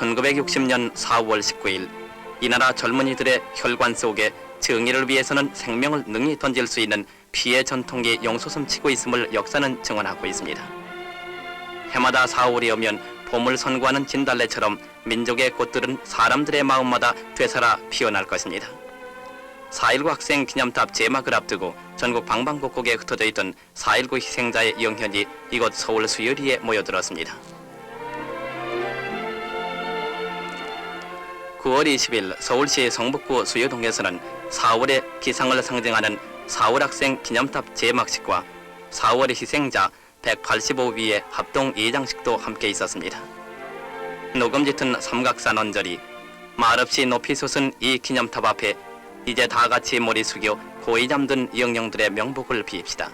1960년 4월 19일 이 나라 젊은이들의 혈관 속에 정의를 위해서는 생명을 능히 던질 수 있는 피의 전통이 용솟음치고 있음을 역사는 증언하고 있습니다. 해마다 4월이 오면 봄을 선구하는 진달래처럼 민족의 꽃들은 사람들의 마음마다 되살아 피어날 것입니다. 4.19 학생 기념탑 제막을 앞두고 전국 방방곡곡에 흩어져 있던 4.19 희생자의 영현이 이곳 서울 수요리에 모여들었습니다. 9월 20일 서울시 성북구 수여동에서는 4월의 기상을 상징하는 4월 학생 기념탑 제막식과 4월의 희생자 185위의 합동 예장식도 함께 있었습니다. 녹음 짙은 삼각산 언저리 말없이 높이 솟은 이 기념탑 앞에 이제 다 같이 머리 숙여 고이 잠든 영령들의 명복을 빕시다.